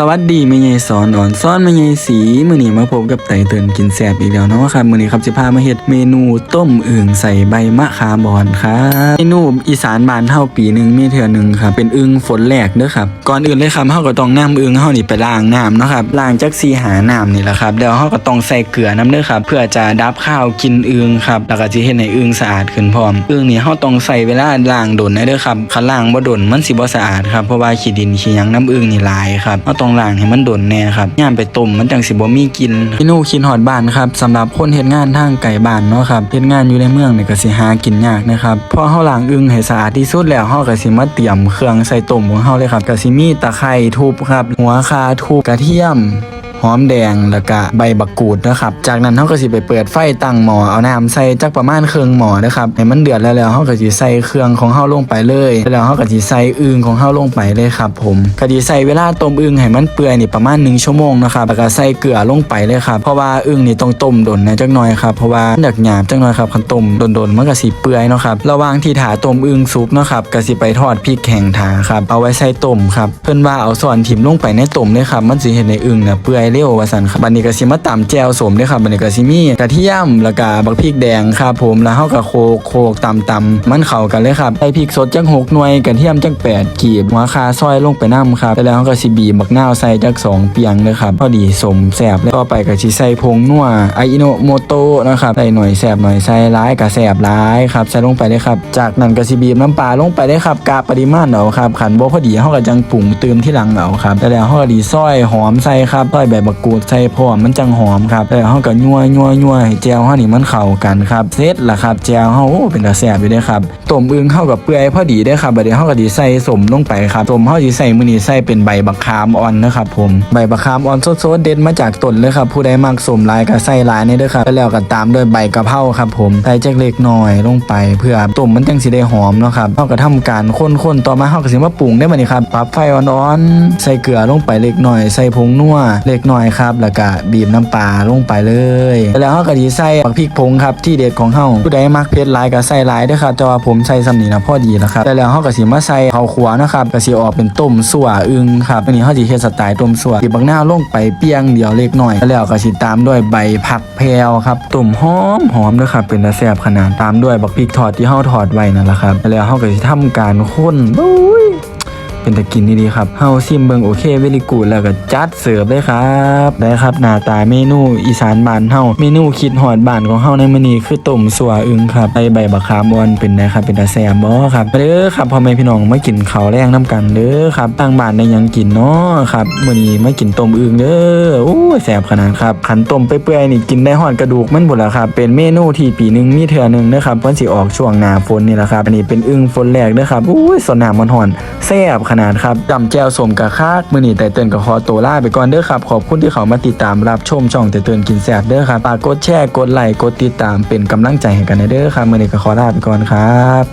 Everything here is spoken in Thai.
สวัสดีแม่ใหญ่สอนอ่อนซ้อนแม่ใหญ่สีมื้อนี้มาพบกับไตเตือนกินแซ่บอีกแล้วเนาะครับมื้อนี้ครับสิพามาเฮ็ดเมนูต้มอึ่งใส่ใบมะขามบอนครับเมนูอีสานบานเฮาปีหนึ่งมีเทื่อหนึ่งครับเป็นอึ่งฝนแรกเด้อครับก่อนอื่นเลยครับเฮาก็ต้องนำอึ่งเฮานี่ไปล้างน้ำเนาะครับล้างจักสีหาน้ำนี่แหละครับแล้วเฮาก็ต้องใส่เกลือน้ำเด้อครับเพื่อจะดับข้าวกินอึ่งครับแล้วก็สิเฮ็ดให้อึ่งสะอาดขึ้นพร้อมอึ่งนี่เฮาต้องใส่เวลาล้างดนนะเด้อครับคันล้างบ่ดนมันสิบ่สะอาดครับเพราะว่าขี้ดินขี้หยังน้ำอึ่งนี่หลายครับเฮาต้องล้างให้มันดนแน่ครับย่ามไปต้มมันจังสิบ่มีกินพี่นูคินหอดบ้านครับสำหรับคนเฮ็ดงานทางไก่บ้านเนาะครับเฮ็ดงานอยู่ในเมืองเนี่ยก็สิหากินยากนะครับพอเฮาล้างอึ่งให้สะอาดที่สุดแล้วเฮาก็สิมาเตรียมเครื่องใส่ต้มของเฮาเลยครับก็สิมีตะไคร้ทุบครับหัวคาทุบกระเทียม หอมแดงแล้วก็ใบบักกูดนะครับ จากนั้นเฮาก็สิไปเปิดไฟตั้งหม้อเอาน้ำใส่จักประมาณครึ่องหม้อนะครับให้มันเดือดแล้วแล้วเฮาก็สิใส่เครื่องของเฮาลงไปเลยแล้วเฮาก็สิใส่อึ่งของเฮาลงไปเลยครับ ผมก็สิใส่เวลาต้มอึ่งให้มันเปื่อยนี่ประมาณ1ชั่วโมงนะครับแล้วก็ใส่เกลือลงไปเลยครับเพราะว่าอึ่งนี่ต้องต้มดนนะจักหน่อยครับเพราะว่ามันอยากหยาบจักหน่อยครับคันต้มดนๆมันก็สิเปื่อยเนาะครับระหว่างที่ถาต้มอึ่งสุกเนาะครับก็สิไปทอดพริกแห้งถาครับเอาไว้ใส่ต้มครับเพิ่นว่าเอาส่วนถิ่มลงไปในต้มเลยครับมันสิเฮ็ดให้อึ่งน่ะเปื่อยเร็วว่าซั่นครับบัดนี้ก็สิมาตำแจวสมเด้อครับบัดนี้ก็สิมีกระเทียมแล้วก็บักพริกแดงครับผมแล้วเฮาก็โคกโคกตำตำมันเข้ากันเลยครับใส่พริกสดจักหกหน่วยกระเทียมจักแปดกีบหัวคาซอยลงไปนํครับแล้วเฮาก็สิบีบบักนาวใส่จักสองเปียงเด้อครับพอดีสมแซ่บแล้วต่อไปก็สิใส่ผงนัวไออิโนโมโตะนะครับใส่หน่อยแซ่บหน่อยใส่หลายก็แซ่บหลายครับใส่ลงไปเลยครับ จากนั้นก็สิบีบน้ำปลาลงไปเลยครับกาปริมาณเอาครับขันบ่พอดีเฮาก็จังปรุงเติมที่หลังเอาครับแล้วเฮาก็ดีซอยหอมใส่ครับซอยใบมะกรูดใส่พร้อมมันจังหอมครับแล้วเฮาก็ยั่วยั่วยั่วให้แจวเฮานี่มันเข้ากันครับเสร็จล้วครับแจวเฮาโอ้เป็นตาแซ่บอยู่เด้ครับต้มอึ่งเฮากับเปื่อยพอดีเด้ครับบัดนี้เฮาก็ดีใส่สมลงไปครับสมเฮาสิใส่มื้อนี้ใส่เป็นใบบักขามอ่อนนะครับผมใบบักขามอ่อนสดๆเด็ดมาจากต้นเลยครับผู้ใดมักสมหลายก็ใส่หลายนี่เด้อครับแล้วก็ตามด้วยใบกะเพราครับผมใส่จักเล็กน้อยลงไป เพื่อต้มมันจังสิได้หอมเนาะครับเฮาก็ทำการคนๆต่อมาเฮาก็สิมาปรุงได้บัดนี้ครับปรับไฟอ่อนๆใส่เกลือลงไปเล็กน้อย ใส่ผงนัวเล็กน้อยครับ แล้วก็บีบน้ำปลาลงไปเลยแล้วเฮาก็ดีใส่ผักพริกผงครับที่เด็ดของเฮาผู้ใดมักเผ็ดหลายก็ใส่หลายเด้อครับแต่ว่าผมใส่สำนีนะพอดีแล้วครับแล้วเฮาก็สิมาใส่ข้าวขัวนะครับก็สิออกเป็นต้มสั่วอึงครับอันนี้เฮาสิเฮ็ดสไตล์ต้มสั่วบีบบักนาวลงไปเปียงเดียวเล็กน้อยแล้วก็สิตามด้วยใบผักแพรวครับต้มหอมหอมเด้อครับเป็นตาแซ่บขนาดตามด้วยบักพริกทอดที่เฮาทอดไว้นั่นแหละครับแล้วเฮาก็สิทำการข้นบุ้ย เป็นตะกินดีๆครับเฮาซิมเบิงโอเคเวลิกูดแล้วก็จัดเสิร์ฟเลยครับได้ครับหน้าตาเมนูอีสานบ้านเฮาเมนูคิดหอดบ้านของเฮาในมื้อนี้คือต้มสัวอึงครับใบใบบักขามอ่อนเป็นไงครับเป็นตาแซ่บบ่ครับเด้อครับพ่อแม่พี่น้องมากินข้าวแรงน้ำกันเด้อครับทางบ้านได้ยังกินเนาะครับมื้อนี้มากินต้มอึงเด้อโอ้แซ่บขนาดครับขันต้มเปื่อยๆนี่กินได้ฮอดกระดูกมันหมดแล้วครับเป็นเมนูที่ปีหนึงมีเทื่อหนึงนะครับเพิ่นสิออกช่วงหน้าฝนนี่แหละครับอันนี้เป็นอึงฝนแรกเด้อครับโอ้ยสนน้ำมันฮ้อน แซ่บขนาดครับจำแจวสมกับคาดมื้อนีแต่เติ้นกับคอตัวลาไปก่อนเด้อครับ ขอบคุณที่เขามาติดตามรับชมช่องแต่เติ้นกินแซ่บเด้อครับฝากกดแชร์กดไลค์กดติดตามเป็นกำลังใจให้กันเด้อครับมื้อนีกับคอลาไปก่อนครับ